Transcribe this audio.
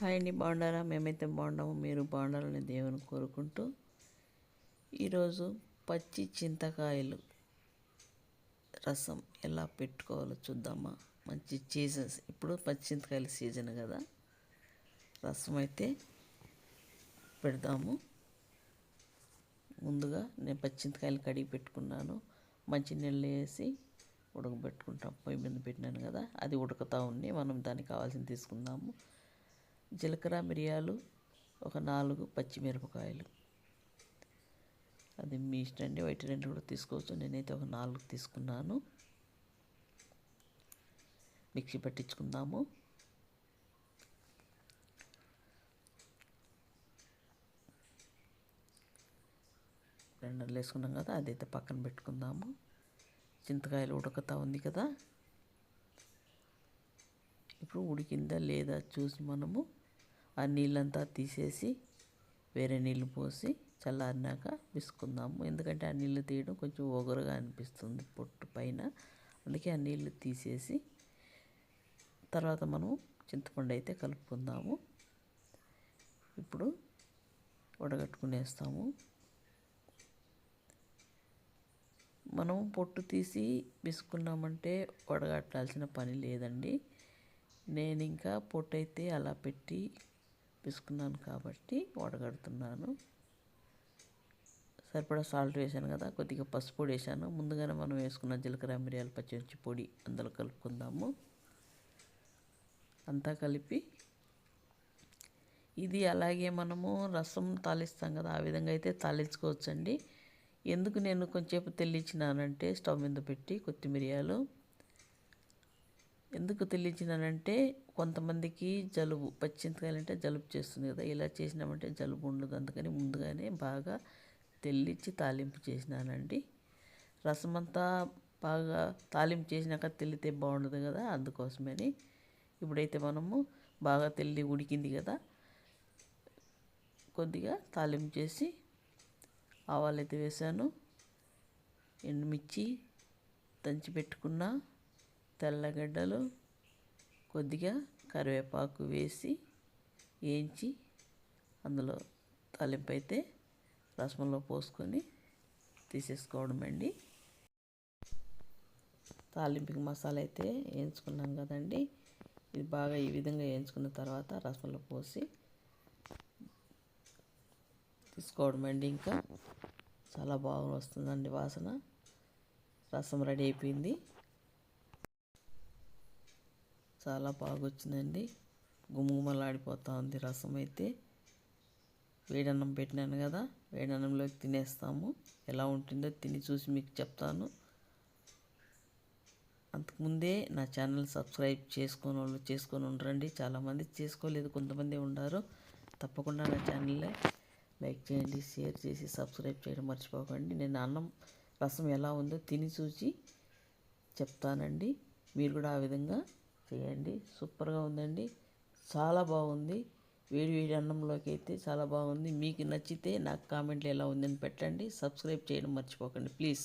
Hi అండి బాగుండారా మేమైతే బాగున్నాము. మీరు బాగుండాలని దేవుని కోరుకుంటూ ఈరోజు పచ్చి చింతకాయలు రసం ఎలా పెట్టుకోవాలో చూద్దామా? మంచి సీజన్స్ ఇప్పుడు పచ్చి చింతకాయల సీజన్ కదా. రసం అయితే పెడదాము. ముందుగా నేను పచ్చి చింతకాయలు కడిగి పెట్టుకున్నాను. మంచి నీళ్ళు వేసి ఉడకబెట్టుకుంటాం. పొయ్యి మీద పెట్టినాను కదా. అది ఉడకతా ఉంది. మనం దానికి కావాల్సింది తీసుకుందాము. జీలకర్ర మిరియాలు ఒక నాలుగు పచ్చిమిరపకాయలు. అది మీ ఇష్టం అండి. వైట్ రెండు కూడా తీసుకోవచ్చు. నేనైతే ఒక నాలుగు తీసుకున్నాను. మిక్సీ పట్టించుకుందాము. రెండర్లు వేసుకున్నాం కదా అదైతే పక్కన పెట్టుకుందాము. చింతకాయలు ఉడకతా ఉంది కదా. ఇప్పుడు ఉడికిందా లేదా చూసి మనము ఆ నీళ్ళంతా తీసేసి వేరే నీళ్ళు పోసి చల్లారినాక విసుకుందాము ఎందుకంటే ఆ నీళ్ళు తీయడం కొంచెం ఒగరుగా అనిపిస్తుంది పొట్టు పైన. అందుకే ఆ నీళ్ళు తీసేసి తర్వాత మనం చింతపండు అయితే కలుపుకుందాము. ఇప్పుడు వడగట్టుకునేస్తాము. మనం పొట్టు తీసి విసుకున్నామంటే వడగట్టాల్సిన పని లేదండి. నేను ఇంకా పొట్టయితే అలా పెట్టి పిసుకున్నాను కాబట్టి వడగడుతున్నాను. సరిపడా సాల్ట్ వేసాను కదా కొద్దిగా పసుపు పొడి వేసాను ముందుగానే మనం వేసుకున్న జీలకర్ర మిరియాల పచ్చిమిర్చి పొడి అందులో కలుపుకుందాము. అంతా కలిపి ఇది అలాగే మనము రసం తాలిస్తాం కదా ఆ విధంగా అయితే తాలించుకోవచ్చండి. ఎందుకు నేను కొంచెంసేపు తెల్లించినానంటే స్టవ్ మీద పెట్టి కొత్తిమిరియాలు ఎందుకు తెలియచినానంటే కొంతమందికి జలుబు పచ్చింతకాయలు అంటే జలుబు చేస్తుంది కదా. ఇలా చేసినామంటే జలుబు ఉండదు. అందుకని ముందుగానే బాగా తెల్లిచ్చి తాలింపు చేసినానండి. రసం అంతా బాగా తాలింపు చేసినాక తెల్లితే బాగుండదు కదా అందుకోసమని ఇప్పుడైతే మనము బాగా తెల్లి ఉడికింది కదా కొద్దిగా తాలింపు చేసి ఆవాలు అయితే వేసాను. ఎండుమిర్చి దంచి పెట్టుకున్న తెల్లగడ్డలు కొద్దిగా కరివేపాకు వేసి వేయించి అందులో తాలింపు అయితే రసంలో పోసుకొని తీసేసుకోవడం అండి తాలింపుకి మసాలా అయితే వేయించుకున్నాం కదండి. ఇది బాగా ఈ విధంగా వేయించుకున్న తర్వాత రసంలో పోసి తీసుకోవడం అండి ఇంకా. చాలా బాగా వస్తుందండి వాసన. రసం రెడీ అయిపోయింది. చాలా బాగా వచ్చిందండి గుమగుమలాడిపోతూ ఉంది రసం అయితే వేడన్నం పెట్టినాను కదా వేడన్నంలోకి తినేస్తాము. ఎలా ఉంటుందో తిని చూసి మీకు చెప్తాను. అంతకుముందే నా ఛానల్ సబ్స్క్రైబ్ చేసుకుని వాళ్ళు చేసుకొని ఉండరండి. చాలామంది చేసుకోలేదు కొంతమంది ఉన్నారు తప్పకుండా నా ఛానల్లే లైక్ చేయండి షేర్ చేసి సబ్స్క్రైబ్ చేయడం మర్చిపోకండి. నేను అన్నం రసం ఎలా ఉందో తిని చూసి చెప్తానండి. మీరు కూడా ఆ విధంగా చేయండి. సూపర్గా ఉందండి. చాలా బాగుంది. వేడి వేడి అన్నంలోకి అయితే చాలా బాగుంది. మీకు నచ్చితే నాకు కామెంట్లు ఎలా ఉందని పెట్టండి. సబ్స్క్రైబ్ చేయడం మర్చిపోకండి. ప్లీజ్.